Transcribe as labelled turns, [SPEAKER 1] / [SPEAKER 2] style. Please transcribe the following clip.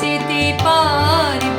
[SPEAKER 1] যেতে পার